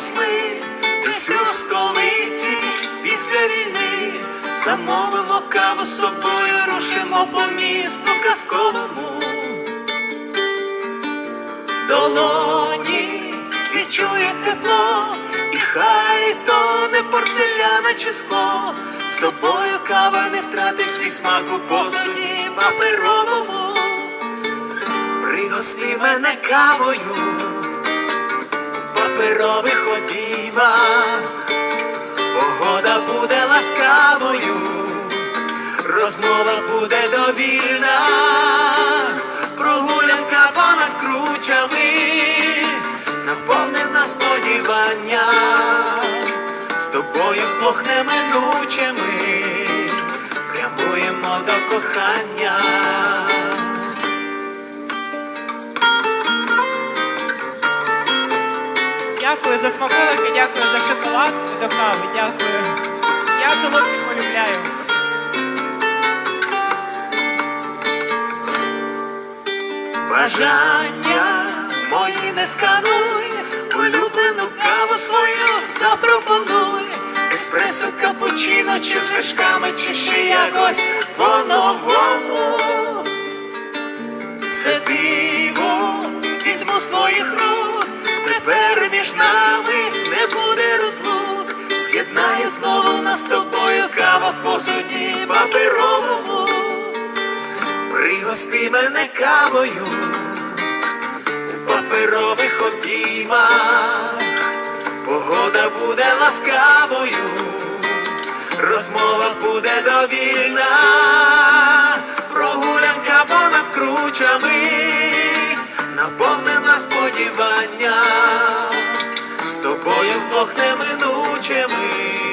Зустрінемось ми столиці після війни. Замовимо каву собою, рушимо по місту казковому. Долоні відчує тепло, і хай то не порцеляна чи скло. З тобою кава не втратить свій смак у посуді паперовому. Пригости мене кавою паперових обіймах. Погода буде ласкавою, розмова буде довільна, прогулянка понад кручами, наповнена сподівання, з тобою вдвох неминучими, прямуємо до кохання. Дякую за смаколики, дякую за шоколад до кави. Дякую. Я солодкі полюбляю. Бажання мої не скануй, улюблену каву свою запропонуй. Еспресо, капучино, чи з вершками, чи ще якось по-новому. Це диво візьму з твоїх рук, тепер між нами не буде розлук. З'єднає знову нас з тобою кава в посуді паперовому. Пригости мене кавою у паперових обіймах. Погода буде ласкавою, розмова буде довільна, прогулянка понад кручами, неминучими,